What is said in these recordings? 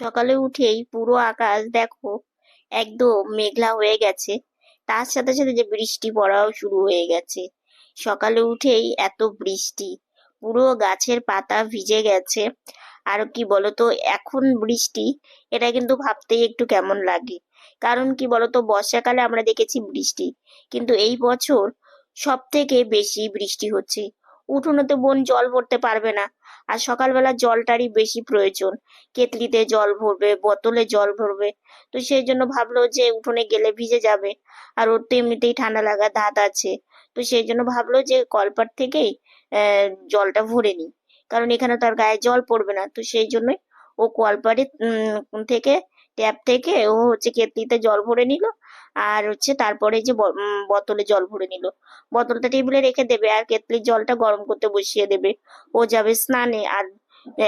সকালে উঠেই পুরো আকাশ দেখো একদম মেঘলা হয়ে গেছে। তার সাথে সাথে যে বৃষ্টি পড়াও শুরু হয়ে গেছে। সকালে উঠেই এত বৃষ্টি, পুরো গাছের পাতা ভিজে গেছে। আর কি বলতো, এখন বৃষ্টি, এটা কিন্তু ভাবতেই একটু কেমন লাগে। কারণ কি বলতো, বর্ষাকালে আমরা দেখেছি বৃষ্টি, কিন্তু এই বছর সব থেকে বেশি বৃষ্টি হচ্ছে। উঠোনেতে বোন জল ভরতে পারবে না আর সকালবেলা জলটারই বেশি প্রয়োজন। কেতলিতে জল ভরবে, বোতলে জল ভরবে। তো সেই জন্য ভাবলো যে উঠোনে গেলে ভিজে যাবে। আর ওর তো এমনিতেই ঠান্ডা লাগা দাঁত আছে। তো সেই জন্য ভাবলো যে কলপাট থেকেই জলটা ভরে নিই। কারণ এখানে তার গায়ে জল পড়বে না। তো সেই জন্যই ও কলপাড়ে উম, থেকে, ট্যাপ থেকে ও হচ্ছে কেতলিতে জল ভরে নিল। আর হচ্ছে তারপরে যে বোতলে জল ভরে নিল। বোতলটা টেবিলে রেখে দেবে আর কেতলির জলটা গরম করতে বসিয়ে দেবে। ও যাবে স্নানে। আর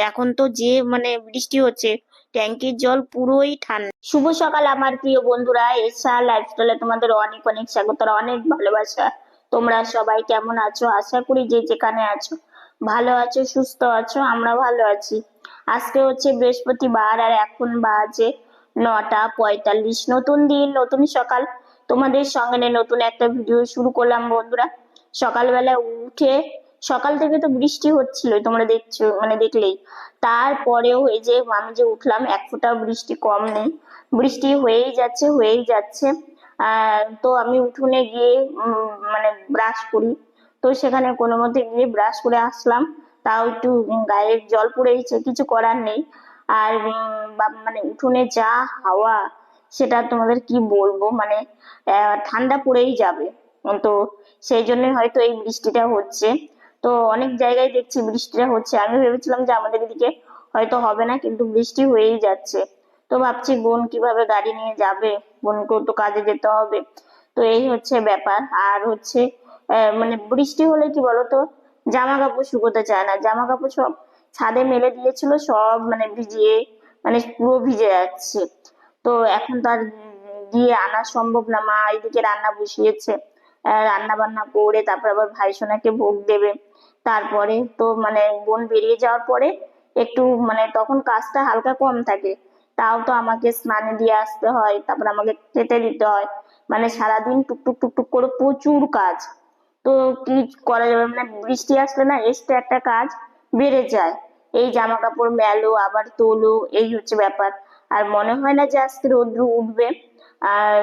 এখন তো যে মানে বৃষ্টি হচ্ছে, ট্যাঙ্কির জল পুরোই ঠান্ডা। শুভ সকাল আমার প্রিয় বন্ধুরা। এসা লাইফস্টাইলে তোমাদের অনেক অনেক স্বাগত অনেক ভালোবাসা। তোমরা সবাই কেমন আছো? আশা করি যে যেখানে আছো, ভালো আছো, সুস্থ আছো আমরা ভালো আছি। আজকে হচ্ছে বৃহস্পতিবার আর এখন বাজে নটা পঁয়তাল্লিশ। নতুন দিন, নতুন সকাল। তোমাদের সঙ্গে নতুন একটা ভিডিও শুরু করলাম বন্ধুরা। সকালবেলা উঠে, সকাল থেকে তো বৃষ্টি হচ্ছিল, তোমরা দেখছ মানে দেখলেই। তারপরেও এই যে আমি যে উঠলাম, এক ফোঁটা বৃষ্টি কম নেই। বৃষ্টি হয়েই যাচ্ছে হয়েই যাচ্ছে। তো আমি উঠোনে গিয়ে মানে ব্রাশ করি। তো সেখানে কোনো মতে গিয়ে ব্রাশ করে আসলাম। তাও একটু গায়ে জল পড়েছে কিছু করার নেই। আর মানে উঠোনে যা হাওয়া, সেটা তোমাদের কি বলব? মানে ঠান্ডা পড়েই যাবে। তো সেই জন্য হয়তো এই বৃষ্টিটা হচ্ছে। তো অনেক জায়গায় দেখছি বৃষ্টিটা হচ্ছে। আমি ভেবেছিলাম যে আমাদের এদিকে হয়তো হবে না, কিন্তু বৃষ্টি হয়েই যাচ্ছে। তো ভাবছি, বোন কীভাবে গাড়ি নিয়ে যাবে? বোনকেও তো কাজে যেতে হবে। তো এই হচ্ছে ব্যাপার। আর হচ্ছে মানে বৃষ্টি হলে কি বলতো? জামা কাপড় শুকোতে চায় না। জামা কাপড় সব ছাদে মেলে দিয়েছিল, সব মানে ভিজিয়ে মানে পুরো ভিজে যাচ্ছে। তো এখন তো আর গিয়ে আনা সম্ভব না, মা এদিকে রান্না বসিয়েছে। রান্না বান্না করে তারপর আবার ভাই সোনাকে ভোগ দেবে। তারপরে তো মানে বোন বেরিয়ে যাওয়ার পরে একটু মানে তখন কাজটা হালকা কম থাকে। তাও তো আমাকে স্নানে দিয়ে আসতে হয়, তারপর আমাকে খেতে দিতে হয়। মানে সারাদিন টুকটুক টুকটুক করে প্রচুর কাজ। তো কি করা যাবে? মানে বৃষ্টি আসলে না এক্সট্রা একটা কাজ। বেড়ে যায়। এই জামা কাপড় মেলো আবার তোলো, এই হচ্ছে ব্যাপার। আর মনে হয় না যে আজকে রৌদ্র উঠবে। আর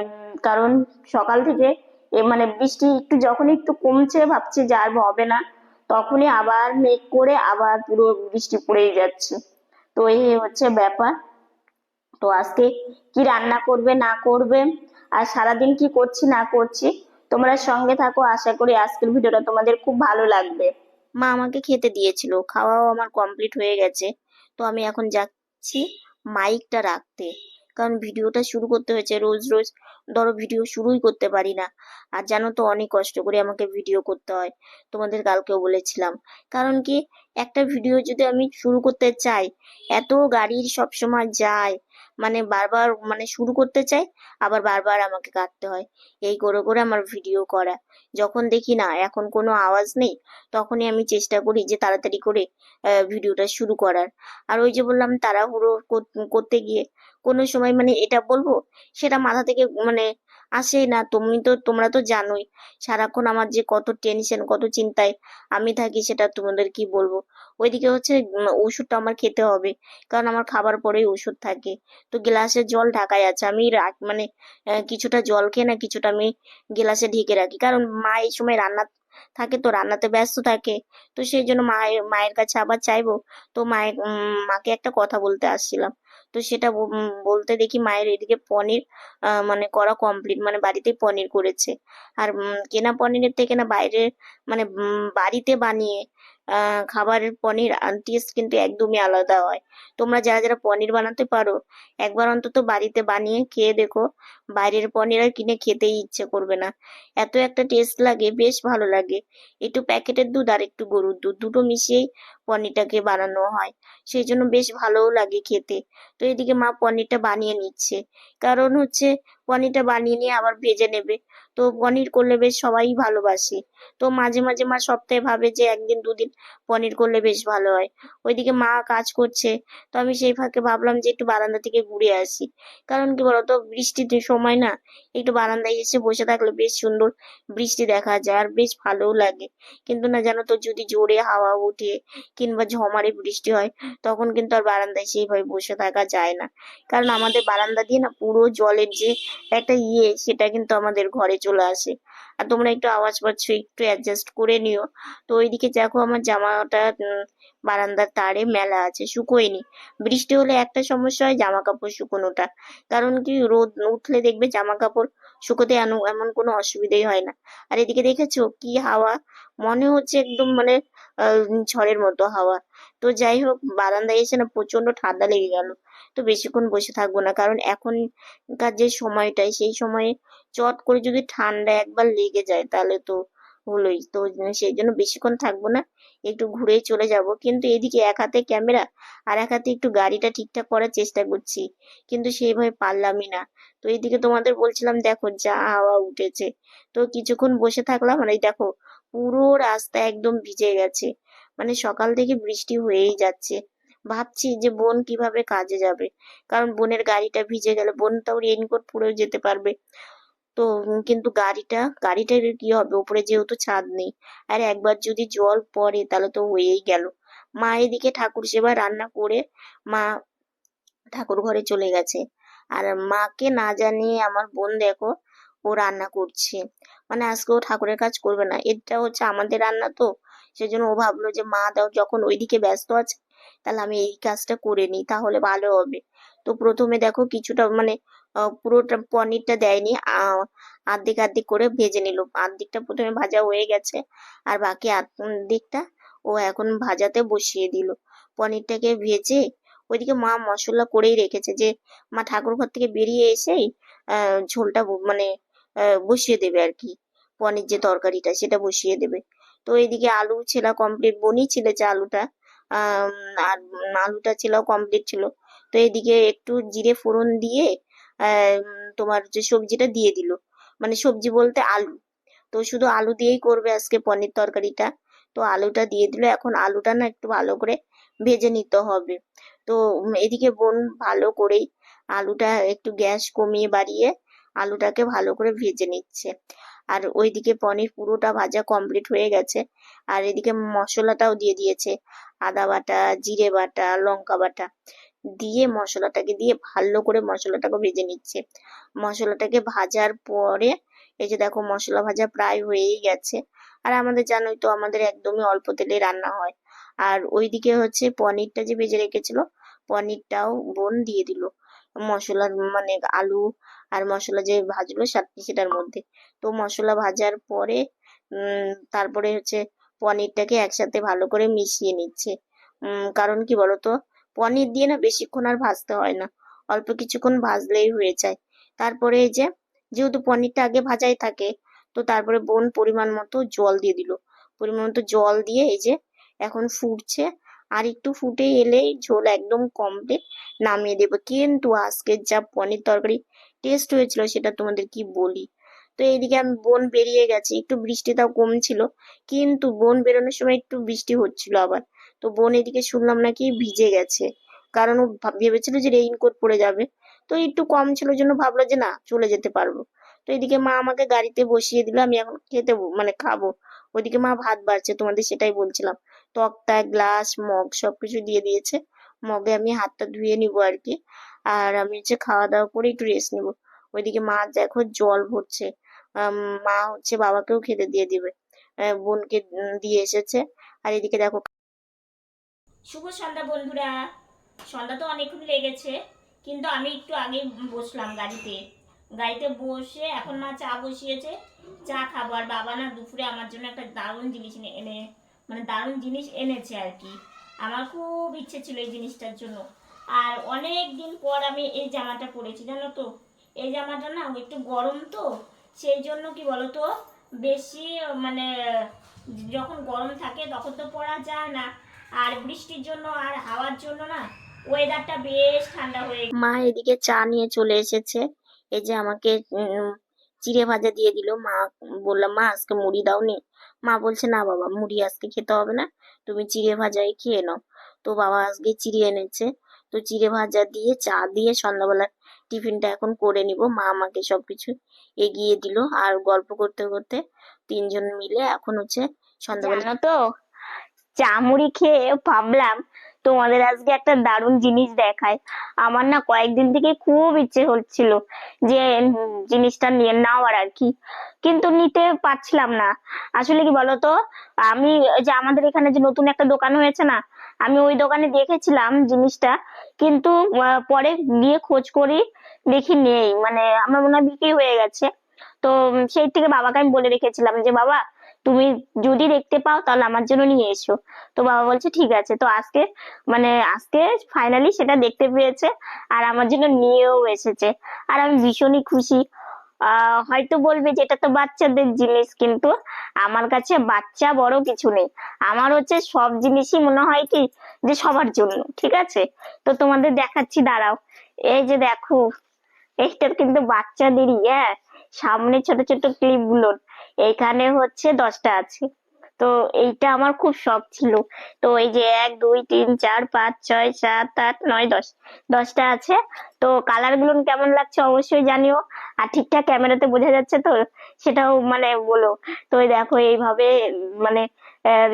কারণ সকাল থেকে এ মানে বৃষ্টি একটু যখন একটু কমছে, ভাবছি যে আর হবে না। তখনই আবার মেঘ করে আবার পুরো বৃষ্টি পড়েই যাচ্ছে। তো এই হচ্ছে ব্যাপার। তো আজকে কি রান্না করবে, না করবে, আর সারাদিন কি করছি, না করছি, তোমরা সঙ্গে থাকো। আশা করি আজকের ভিডিওটা তোমাদের খুব ভালো লাগবে। মা আমাকে খেতে দিয়েছিল, খাওয়াও আমার কমপ্লিট হয়ে গেছে। তো আমি এখন যাচ্ছি মাইকটা রাখতে। কারণ ভিডিওটা শুরু করতে হয়েছে, রোজ রোজ ধরো ভিডিও শুরুই করতে পারি না। আর জানো তো অনেক কষ্ট করে আমাকে ভিডিও করতে হয়, তোমাদের কালকেও বলেছিলাম। কারণ কি, একটা ভিডিও যদি আমি শুরু করতে চাই, এত গাড়ির সবসময় যায় মানে বারবার মানে শুরু করতে চাই আবার বারবার আমাকে কাটতে হয়। এই করে করে আমার ভিডিও করা। যখন দেখি, না, এখন কোনো আওয়াজ নেই, তখনই আমি চেষ্টা করি যে তাড়াতাড়ি করে ভিডিওটা শুরু করার। আর ওই যে বললাম, তাড়াহুড়ো কর- করতে গিয়ে কোনো সময় মানে এটা বলব, সেটা মাথা থেকে মানে আসেই না, তুমি তো, তোমরা তো জানোই। সারাক্ষণ আমার যে কত টেনশন কত চিন্তায় আমি থাকি, সেটা তোমাদের কি বলব? ওইদিকে হচ্ছে ওষুধটা আমার খেতে হবে, কারণ আমার খাবার পরেই ওষুধ থাকে। তো গ্লাসে জল ঢাকাই আছে, আমি মানে কিছুটা জল খেয়ে না কিছুটা আমি গ্লাসে ঢেকে রাখি। কারণ মা এই সময় রান্না থাকে তো, রান্নাতে ব্যস্ত থাকে। তো সেই জন্য মায়ের মায়ের কাছে আবার চাইব, তো মায়ের মাকে একটা কথা বলতে আসছিলাম। তো সেটা বলতে দেখি মায়ের এদিকে পনির মানে করা কমপ্লিট মানে বাড়িতেই পনির করেছে। আর কেনা পনিরের থেকে না বাইরে মানে বাড়িতে বানিয়ে খাবারের পনির টেস্ট কিন্তু একদমই আলাদা হয়। তোমরা যারা যারা পনির বানাতে পারো, একবার অন্তত বাড়িতে বানিয়ে খেয়ে দেখো। বাইরের পনির আর কিনে খেতেই ইচ্ছে করবে না। এত একটা টেস্ট লাগে, বেশ ভালো লাগে। একটু প্যাকেটের দুধ আর একটু গরুর দুধ, দুটো মিশিয়েই পনিরটাকে বানানো হয়। সেই জন্য বেশ ভালোও লাগে খেতে। তো এদিকে মা পনিরটা বানিয়ে নিচ্ছে। কারণ হচ্ছে পনিরটা বানিয়ে নিয়ে আবার ভেজে নেবে। তো পনির করলে বেশ সবাই ভালোবাসে। তো মাঝে মাঝে মা সপ্তাহে ভাবে যে একদিন দুদিন পনির করলে বেশ ভালো হয়। ওইদিকে মা কাজ করছে। তো আমি সেই ফাঁকে ভাবলাম যে একটু বারান্দা থেকে ঘুরে আসি। কারণ কি বলতো বৃষ্টির সময় না, একটু বারান্দায় এসে বসে থাকলে বেশ সুন্দর বৃষ্টি দেখা যায় আর বেশ ভালোও লাগে। কিন্তু না জানো তো, যদি জোরে হাওয়া ওঠে কিংবা ঝমারে বৃষ্টি হয়, তখন কিন্তু আর বারান্দায় সেইভাবে বসে থাকা যায় না। কারণ আমাদের বারান্দা দিয়ে না পুরো জলের যে একটা ইয়ে সেটা কিন্তু আমাদের ঘরে চলে আসে। আর তোমরা একটু আওয়াজ পাচ্ছ, একটু অ্যাডজাস্ট করে নিও। তো ওইদিকে দেখো আমার জামাটা বারান্দার তারে মেলা আছে, শুকোয়নি। বৃষ্টি হলে একটা সমস্যা হয় জামা কাপড় শুকোনোটা। কারণ কি, রোদ উঠলে দেখবে জামা কাপড় শুকোতে এমন কোনো অসুবিধাই হয় না। আর এদিকে দেখেছ কি হাওয়া? মনে হচ্ছে একদম মানে ঝড়ের মতো হাওয়া। তো যাই হোক, বারান্দায় এসে না প্রচণ্ড ঠান্ডা লেগে গেল। তো বেশিক্ষণ বসে থাকব না। কারণ এখনকার যে সময়টাই, সেই সময়ে চট করে যদি ঠান্ডা একবার লেগে যায়, তাহলে তো হলোই। তো সেই জন্য বেশিক্ষণ থাকব না, একটু ঘুরে চলে যাব। কিন্তু এদিকে এক হাতে ক্যামেরা আর এক হাতে একটু গাড়িটা ঠিকঠাক করার চেষ্টা করছি, কিন্তু সেইভাবে পারলামই না। তো এইদিকে তোমাদের বলছিলাম, দেখো যা হাওয়া উঠেছে। তো কিছুক্ষণ বসে থাকলাম আর এই দেখো, পুরো রাস্তা একদম ভিজে গেছে। মানে সকাল থেকে বৃষ্টি হয়েই যাচ্ছে। ভাবছি যে বোন কীভাবে কাজে যাবে। কারণ বোনের গাড়িটা ভিজে গেলে, বোন তাও রেইনকোট পরেও যেতে পারবে। তো কিন্তু গাড়িটা, গাড়িটার কি হবে? উপরে যেহেতু ছাদ নেই। আর একবার যদি জল পড়ে তাহলে তো হয়েই গেল। মা এদিকে ঠাকুর সেবা রান্না করে মা ঠাকুর ঘরে চলে গেছে। আর মাকে না জানিয়ে আমার বোন দেখো, ও রান্না করছে। মানে আজকে ও ঠাকুরের কাজ করবে না। এটা হচ্ছে আমাদের রান্না তো। সেজন্য ও ভাবলো যে মা দাও, যখন ওইদিকে ব্যস্ত আছে তাহলে আমি এই কাজটা করে নিই, তাহলে ভালো হবে। তো প্রথমে দেখো কিছুটা মানে পুরোটা পনিরটা দেয়নি আর্ধেক আর্ধেক করে ভেজে নিল। আর্ধেকটা প্রথমে ভাজা হয়ে গেছে, আর বাকি আর্ধেকটা ও এখন ভাজাতে বসিয়ে দিল। পনিরটাকে ভেজে ওইদিকে মা মশলা করেই রেখেছে যে, মা ঠাকুর ঘর থেকে বেরিয়ে এসেই ঝোলটা মানে বসিয়ে দেবে আর কি। পনির যে তরকারিটা সেটা বসিয়ে দেবে। তো এইদিকে আলু ছেলা কমপ্লিট বনি ছিলেছে আলুটা। আর আলুটা ছিল কমপ্লিট ছিল। তো এদিকে একটু জিরে ফোড়ন দিয়ে তোমার যে সবজিটা দিয়ে দিল। মানে সবজি বলতে আলু। তো শুধু আলু দিয়েই করবে আজকে পনির তরকারিটা। তো আলুটা দিয়ে দিল। এখন আলুটা না একটু ভালো করে ভেজে নিতে হবে। তো এদিকে বোন ভালো করেই আলুটা একটু গ্যাস কমিয়ে বাড়িয়ে আলুটাকে ভালো করে ভেজে নিচ্ছে। আর ওইদিকে পনির পুরোটা ভাজা কমপ্লিট হয়ে গেছে। আর এদিকে মশলাটাও দিয়ে দিয়েছে। আদা বাটা, জিরে বাটা, লঙ্কা বাটা। দিয়ে মশলাটাকে দিয়ে ভালো করে মশলাটাকে ভেজে নিচ্ছে। মশলাটাকে ভাজার পরে এই যে দেখো মশলা ভাজা প্রায় হয়েই গেছে। আর আমাদের জানোই তো আমাদের একদমই অল্প তেলে রান্না হয়। আর ওইদিকে হচ্ছে পনিরটা যে ভেজে রেখেছিল, পনিরটাও বোন দিয়ে দিল। মশলার মানে আলু আর মশলা যে ভাজলো সেটার মধ্যে। তো মশলা ভাজার পরে তারপরে হচ্ছে পনিরটাকে একসাথে ভালো করে মিশিয়ে নিচ্ছে। কারণ কি বলতো? পনির দিয়ে না বেশিক্ষণ আর ভাজতে হয় না। অল্প কিছুক্ষণ ভাজলেই হয়ে যায়। তারপরে এই যে, যেহেতু পনিরটা আগে ভাজাই থাকে, তো তারপরে বোন পরিমাণ মতো জল দিয়ে দিল। পরিমাণ মতো জল দিয়ে এই যে, এখন ফুটছে। আর একটু ফুটে এলেই ঝোল একদম কমপ্লিট, নামিয়ে দেবো। কিন্তু আজকের যা পনির তরকারি, টেস্ট হয়েছিল সেটা তোমাদের কি বলি? তো এইদিকে আমি বোন বেরিয়ে গেছে। একটু বৃষ্টিটাও কম ছিল কিন্তু বোন বেরোনোর সময় একটু বৃষ্টি হচ্ছিল আবার। তো বোন এদিকে শুনলাম নাকি ভিজে গেছে, কারণ ও ভাব- ভেবেছিল যে রেইনকোট পরে যাবে। তো একটু কম ছিল জন্য ভাবলো যে না, চলে যেতে পারব। তো এদিকে মা আমাকে গাড়িতে বসিয়ে দিল, আমি এখন খেতে মানে খাব। ওইদিকে মা ভাত বাড়ছে, তোমাদের সেটাই বলছিলাম। তক্তা, গ্লাস, মগ সবকিছু দিয়ে দিয়েছে। মগে আমি হাতটা ধুয়ে নিব আর কি। আর আমি হচ্ছে খাওয়া দাওয়া করে একটু রেস্ট নিব। ওইদিকে মা দেখো জল ভরছে। মা হচ্ছে বাবাকেও খেতে দিয়ে দিবে। বোনকে দিয়ে এসেছে। আর এদিকে দেখো শুভ সন্ধ্যা বন্ধুরা। সন্ধ্যা তো অনেকক্ষণ লেগেছে, কিন্তু আমি একটু আগে বসলাম গাড়িতে। গাড়িতে বসে এখন মা চা বসিয়েছে, চা খাব। আর বাবা না দুপুরে আমার জন্য একটা দারুণ জিনিস এনে মানে দারুণ জিনিস এনেছে আর কি। আমার খুব ইচ্ছে ছিল এই জিনিসটার জন্য। আর অনেক দিন পর আমি এই জামাটা পরেছি, জানো তো? এই জামাটা না একটু গরম তো সেই জন্য কি বলতো, বেশি মানে যখন গরম থাকে তখন তো পরা যায় না। আর বৃষ্টির জন্য আর হাওয়ার জন্য না ওয়েদারটা বেশ ঠান্ডা হয়ে মা এদিকে চা নিয়ে চলে এসেছে। এই যে আমাকে চিড়ে ভাজা দিয়ে দিল। মা বললাম, মা, আজকে মুড়ি দাও দাওনি? মা বলছে, না বাবা, মুড়ি আজকে খেতে হবে না। তুমি চিড়ে ভাজাই খেয়ে নাও। তো বাবা আজকে চিড়ে এনেছে। তো চিড়ে ভাজা দিয়ে, চা দিয়ে সন্ধ্যাবেলা টিফিনটা এখন করে নিব। মা আমাকে সবকিছু এগিয়ে দিল আর গল্প করতে করতে তিনজন মিলে এখন হচ্ছে সন্ধ্যাবেলা তো চা মুড়ি খেয়ে ভাবলাম তোমাদের আজকে একটা দারুণ জিনিস দেখায় আমার না কয়েকদিন থেকে খুব ইচ্ছে হচ্ছিল যে জিনিসটা নিয়ে নেওয়ার আর কি, কিন্তু নিতে পারছিলাম না। আসলে কি বলতো, আমি যে আমাদের এখানে যে নতুন একটা দোকান হয়েছে না আমি ওই দোকানে দেখেছিলাম জিনিসটা, কিন্তু পরে গিয়ে খোঁজ করি, দেখি নেই মানে আমার মনে হয় বিক্রি হয়ে গেছে। তো সেই থেকে বাবাকে আমি বলে রেখেছিলাম যে, বাবা, তুমি যদি দেখতে পাও তাহলে আমার জন্য নিয়ে এসো। তো বাবা বলছে, ঠিক আছে। তো আজকে মানে আজকে ফাইনালি সেটা দেখতে পেয়েছে, আর আমার জন্য নিয়েও এসেছে। আর আমি ভীষণই খুশি। হয়তো বলবে যে এটা তো বাচ্চাদের জিনিস, কিন্তু আমার কাছে বাচ্চা বড় কিছু নেই। আমার হচ্ছে সব জিনিসই মনে হয় কি, যে সবার জন্য, ঠিক আছে? তো তোমাদের দেখাচ্ছি, দাঁড়াও। এই যে দেখো এইটা কিন্তু বাচ্চাদেরই হ্যাঁ? সামনে ছোট ছোট ক্লিপগুলো। এইখানে হচ্ছে দশটা আছে। তো এইটা আমার খুব শখ ছিল। তো এই যে এক, দুই, তিন, চার, পাঁচ, ছয়, সাত, আট, নয়, দশ। দশটা আছে। তো কালারগুলো কেমন লাগছে অবশ্যই জানিও। আর ঠিকঠাক ক্যামেরাতে বোঝা যাচ্ছে তো, সেটাও মানে বলো। তো দেখো, এইভাবে মানে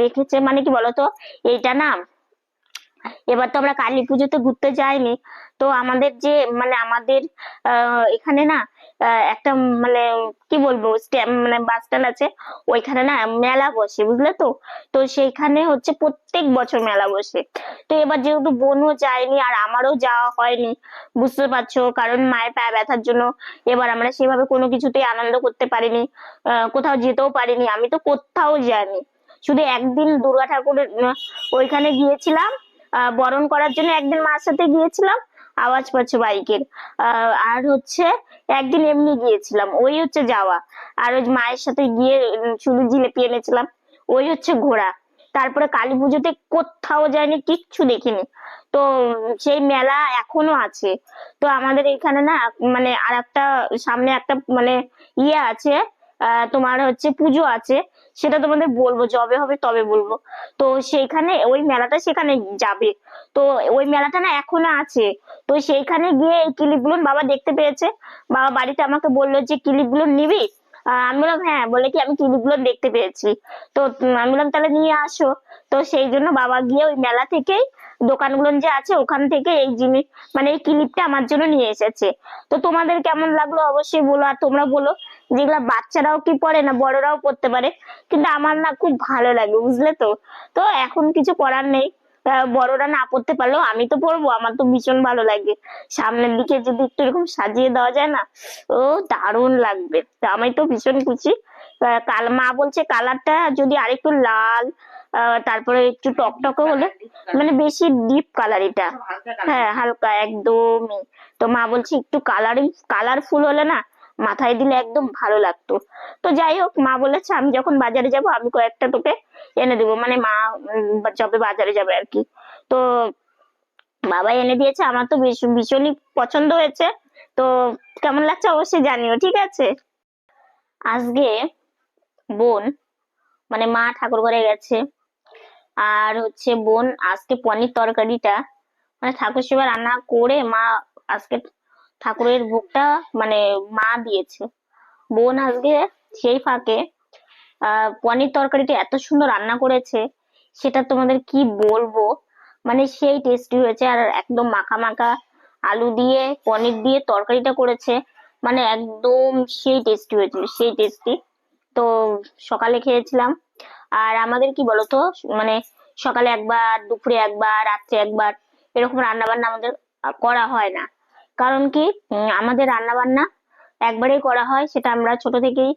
রেখেছে মানে কি বলতো? এইটা না, এবার তো আমরা কালী পুজোতে ঘুরতে যাইনি। তো আমাদের যে মানে আমাদের এখানে না একটা মানে কি বলব মানে বাস স্ট্যান্ড আছে ওইখানে না মেলা বসে বুঝলে তো? তো সেইখানে হচ্ছে প্রত্যেক বছর মেলা বসে। তো এবার যেহেতু বোনও যায়নি আর আমারও যাওয়া হয়নি বুঝতে পারছ? কারণ মায়ের পায়ে ব্যথার জন্য এবার আমরা সেভাবে কোনো কিছুতেই আনন্দ করতে পারিনি কোথাও যেতেও পারিনি আমি তো কোথাও যাইনি। শুধু একদিন দুর্গা ঠাকুরের ওইখানে গিয়েছিলাম আহ, বরণ করার জন্য একদিন মার সাথে গিয়েছিলাম আওয়াজ পাচ্ছে বাইকের। আর হচ্ছে একদিন এমনি গিয়েছিলাম, ওই হচ্ছে যাওয়া। আর ওই মায়ের সাথে গিয়ে শুধু জিলেপি এনেছিলাম, ওই হচ্ছে ঘোরা। তারপরে কালী পুজোতে কোথাও যায়নি কিচ্ছু দেখিনি। তো সেই মেলা এখনও আছে। তো আমাদের এখানে না মানে আর একটা সামনে একটা মানে ইয়ে আছে তোমার হচ্ছে পুজো আছে। সেটা তোমাদের বলব, যবে হবে তবে বলব। তো সেইখানে ওই মেলাটা সেখানে যাবে। তো ওই মেলাটা না এখনও আছে। তো সেইখানে গিয়ে এই ক্লিপগুলো বাবা দেখতে পেয়েছে। বাবা বাড়িতে আমাকে বলল যে ক্লিপগুলো নিবি? আমি বললাম হ্যাঁ। বলে কি, আমি ক্লিপগুলো দেখতে পেয়েছি। তো আমি বললাম, তাহলে নিয়ে আসো। তো সেই জন্য বাবা গিয়ে ওই মেলা থেকেই দোকানগুলো যে আছে, ওখান থেকে এই জিনিস মানে এই ক্লিপটা আমার জন্য নিয়ে এসেছে। তো তোমাদের কেমন লাগল অবশ্যই বলো, আর তোমরা বলো যেগুলা বাচ্চারাও কি পরে না বড়রাও পড়তে পারে, কিন্তু আমার না খুব ভালো লাগে, বুঝলে তো? তো এখন কিছু করার নেই। বড়রা না পড়তে পারলেও আমি তো পড়ব, আমার তো ভীষণ ভালো লাগে। সামনের দিকে যদি একটু এরকম সাজিয়ে দেওয়া যায় না, ও দারুণ লাগবে। তা আমি তো ভীষণ খুশি। কাল মা বলছে কালারটা যদি আরেকটু লাল তারপরে একটু টকটকে হলে মানে বেশি ডিপ কালার এটা। হ্যাঁ হালকা একদমই। তো মা বলছে একটু কালারিং কালারফুল হলে না মাথায় দিলে একদম ভালো লাগতো। তো যাই হোক, মা বলেছে, আমি যখন বাজারে যাব, আমি কয়েকটা তোকে এনে দেবো। মানে মা যবে বাজারে যাবে আর কি। তো বাবা এনে দিয়েছে, আমার তো ভীষণ- ভীষণই পছন্দ হয়েছে। তো কেমন লাগছে অবশ্যই জানিও, ঠিক আছে? আজকে বোন মানে মা ঠাকুর ঘরে গেছে। আর হচ্ছে বোন, আজকে পনির তরকারিটা মানে ঠাকুর সেবা রান্না করে মা আজকে ঠাকুরের ভোগটা মানে মা দিয়েছে। বোন আজকে সেই ফাঁকে পনির তরকারিটা এত সুন্দর রান্না করেছে, সেটা তোমাদের কি বলব? মানে সেই টেস্টি হয়েছে আর একদম মাখা মাখা আলু দিয়ে, পনির দিয়ে তরকারিটা করেছে। মানে একদম সেই টেস্টি হয়েছিল সেই টেস্টি তো সকালে খেয়েছিলাম। আর আমাদের কি বলতো মানে সকালে একবার, দুপুরে একবার, রাত্রে একবার এরকম রান্না বান্না আমাদের করা হয় না। কারণ কি আমাদের রান্না বান্না একবারেই করা হয়, সেটা আমরা ছোট থেকেই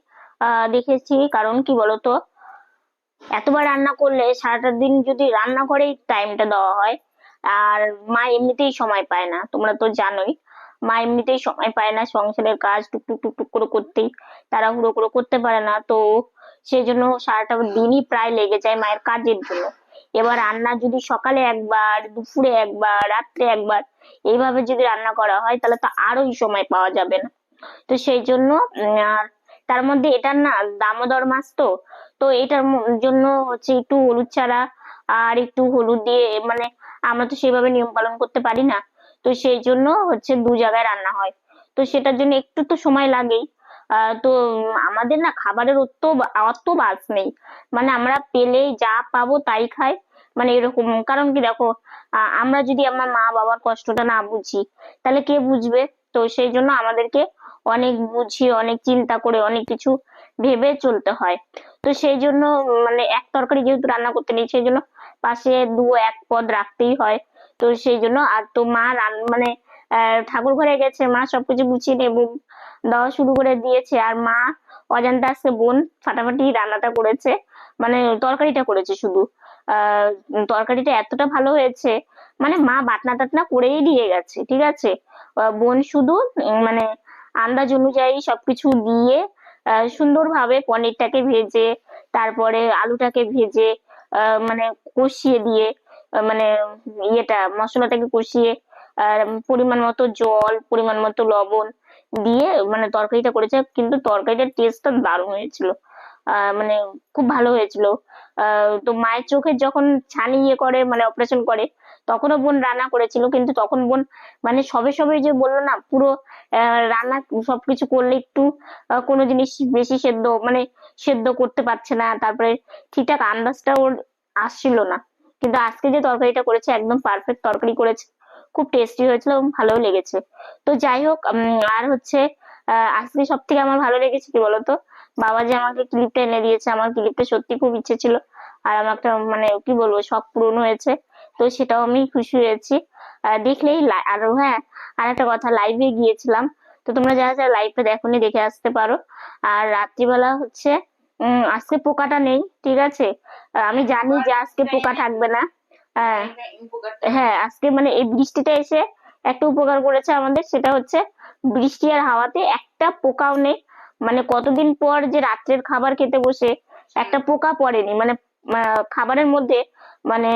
দেখেছি। কারণ কি বলতো, এতবার রান্না করলে সারাটা দিন যদি রান্না করেই টাইমটা দেওয়া হয়, আর মা এমনিতেই সময় পায় না। তোমরা তো জানোই, মা এমনিতেই সময় পায় না সংসারের কাজ টুকটুক টুকটুক করে করতেই। তাড়াহুড়ো করে করতে পারে না, তো সেই জন্য সারাটা দিনই প্রায় লেগে যায় মায়ের কাজের জন্য। এবার রান্না যদি সকালে একবার, দুপুরে একবার, রাত্রে একবার, এইভাবে যদি রান্না করা হয়, তাহলে তো আরোই সময় পাওয়া যাবে না। তো সেই জন্য তার মধ্যে এটার না দামোদর মাছ তো তো এটার জন্য হচ্ছে একটু হলুদ ছাড়া আর একটু হলুদ দিয়ে মানে আমরা তো সেভাবে নিয়ম পালন করতে পারি না। তো সেই জন্য হচ্ছে দু জায়গায় রান্না হয়। তো সেটার জন্য একটু তো সময় লাগেই। তো আমাদের না খাবারের অত অত বাস নেই। মানে আমরা পেলেই যা পাবো তাই খাই। মানে এরকম। কারণ কি দেখো আমরা যদি আমার মা বাবার কষ্টটা না বুঝি, তাহলে কে বুঝবে? তো সেই জন্য আমাদেরকে অনেক বুঝিয়ে, অনেক চিন্তা করে, অনেক কিছু ভেবে চলতে হয়। তো সেই জন্য মানে এক তরকারি যেহেতু রান্না করতে নেই, সেই জন্য পাশে দু এক পদ রাখতেই হয়। তো সেই জন্য, আর তো মা মানে ঠাকুর ঘরে গেছে, মা সবকিছু গুছিয়ে নেব দেওয়া শুরু করে দিয়েছে। আর মা অজান্তে আজকে বোন, ফাটাফাটি রান্নাটা করেছে মানে তরকারিটা করেছে শুধু। তরকারিটা এতটা ভালো হয়েছে মানে মা বাটনা টাটনা করেই দিয়ে গেছে, ঠিক আছে? বোন শুধু মানে আন্দাজ অনুযায়ী সবকিছু দিয়ে সুন্দরভাবে পনিরটাকে ভেজে, তারপরে আলুটাকে ভেজে মানে কষিয়ে দিয়ে মানে ইয়েটা, মশলাটাকে কষিয়ে পরিমাণ মতো জল, পরিমাণ মতো লবণ দিয়ে মানে তরকারিটা করেছে, কিন্তু তরকারিটার টেস্টটা দারুণ হয়েছিল। মানে খুব ভালো হয়েছিল। তো মায়ের চোখে যখন ছানি ইয়ে করে মানে অপারেশন করে, তখনও বোন রান্না করেছিল। কিন্তু তখন বোন মানে সবে সবে যে বলল না, পুরো রান্না সবকিছু করলে একটু কোনো জিনিস বেশি সেদ্ধ মানে সেদ্ধ করতে পারছে না। তারপরে ঠিকঠাক আন্দাজটা ওর আসছিল না। কিন্তু আজকে যে তরকারিটা করেছে, একদম পারফেক্ট তরকারি করেছে। খুব টেস্টি হয়েছিল এবং ভালোও লেগেছে। তো যাই হোক আর হচ্ছে আজকে সব থেকে আমার ভালো লেগেছে কি বলতো? বাবা যে আমাকে ক্লিপটা এনে দিয়েছে। আমার ক্লিপটা সত্যি খুব ইচ্ছে ছিল। আর আমার একটা মানে কি বলব সব পূরণ হয়েছে। তো সেটাও আমি খুশি হয়েছি। দেখলেই আর হ্যাঁ আর একটা কথা লাইভে গিয়েছিলাম। তো তোমরা যারা যারা লাইভটা দেখোনি, দেখে আসতে পারো। আর রাত্রিবেলা হচ্ছে আজকে পোকাটা নেই, ঠিক আছে? আমি জানি যে আজকে পোকা থাকবে না। হ্যাঁ হ্যাঁ আজকে মানে এই বৃষ্টিটা এসে একটা উপকার করেছে আমাদের। সেটা হচ্ছে বৃষ্টি আর হাওয়াতে একটা পোকাও নেই। মানে কতদিন পর যে রাত্রের খাবার খেতে বসে, একটা পোকা পড়েনি। মানে খাবারের মধ্যে মানে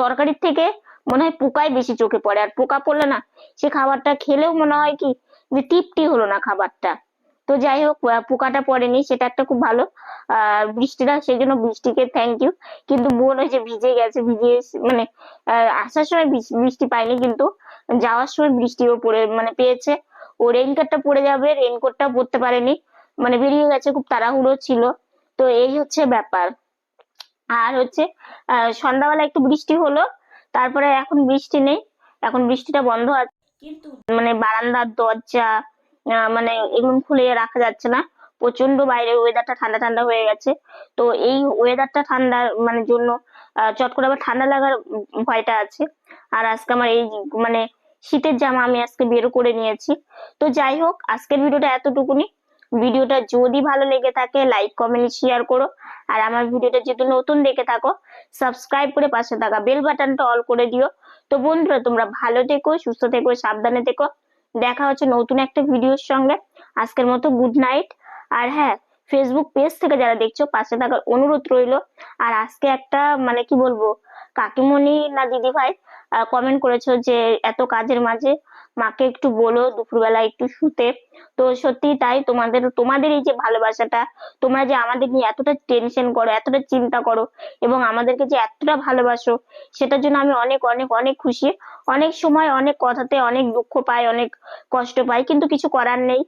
তরকারির থেকে মনে হয় পোকাই বেশি চোখে পড়ে। আর পোকা পড়লে না, সে খাবারটা খেলেও মনে হয় কি, যে তৃপ্তি হলো না খাবারটা। তো যাই হোক পোকাটা পড়েনি, সেটা একটা খুব ভালো। আহ বৃষ্টিটা সেই জন্য বৃষ্টিকে থ্যাংক ইউ কিন্তু বোন ওই যে ভিজে গেছে, ভিজে মানে আসার সময় বৃষ্টি পাইনি কিন্তু, যাওয়ার সময় বৃষ্টিও পড়ে মানে পেয়েছে। ও রেইনকোটটা পরে যাবে রেইনকোটটা পরতে পারেনি। মানে বেরিয়ে গেছে খুব তাড়াহুড়ো ছিল। তো এই হচ্ছে ব্যাপার। আর হচ্ছে সন্ধ্যাবেলা একটু বৃষ্টি হলো তারপরে এখন বৃষ্টি নেই। এখন বৃষ্টিটা বন্ধ আছে। কিন্তু মানে বারান্দার দরজা মানে এগুলো খুলে রাখা যাচ্ছে না। প্রচণ্ড বাইরে ওয়েদারটা ঠান্ডা ঠান্ডা হয়ে গেছে। তো এই ওয়েদারটা ঠান্ডার মানে জন্য চট করে আবার ঠান্ডা লাগার ভয়টা আছে। আর আজকে আমার এই মানে শীতের জামা আমি আজকে বের করে নিয়েছি। তো যাই হোক, আজকের ভিডিওটা এতটুকুনি। ভিডিওটা যদি ভালো লেগে থাকে লাইক কমেন্ট শেয়ার করো। আর আমার ভিডিওটা যদি নতুন দেখে থাকো সাবস্ক্রাইব করে পাশে থাকা বেল বাটনটা অল করে দিও। তো বন্ধুরা, তোমরা ভালো থেকো, সুস্থ থেকো, সাবধানে থেকো। দেখা হচ্ছে নতুন একটা ভিডিওর সঙ্গে। আজকের মতো গুড নাইট আর হ্যাঁ ফেসবুক পেজ থেকে যারা দেখছ, পাশে থাকার অনুরোধ রইল। আর আজকে একটা মানে কি বলব, কাকিমণি না দিদি ভাই কমেন্ট করেছ যে এত কাজের মাঝে মাকে একটু বলো, দুপুরবেলা একটু শুতে। তো সত্যি তাই তোমাদের তোমাদের এই যে ভালোবাসাটা, তোমরা যে আমাদের নিয়ে এতটা টেনশন করো, এতটা চিন্তা করো, এবং আমাদেরকে যে এতটা ভালোবাসো, সেটার জন্য আমি অনেক অনেক অনেক খুশি। অনেক সময় অনেক কথাতে অনেক দুঃখ পাই, অনেক কষ্ট পাই, কিন্তু কিছু করার নেই।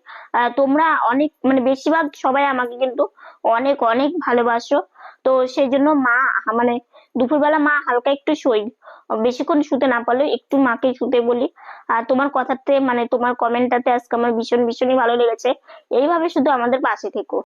তোমরা অনেক মানে বেশিরভাগ সবাই আমাকে কিন্তু অনেক অনেক ভালোবাসো। তো সেই জন্য মা মানে দুপুরবেলা মা হালকা একটু শোই বেশিক্ষণ শুতে না পারলেও একটু মাকে শুতে বলি। আর তোমার কথাতে মানে তোমার কমেন্টটাতে আজকে আমার ভীষণ ভীষণই ভালো লেগেছে। এইভাবে শুধু আমাদের পাশে থেকো।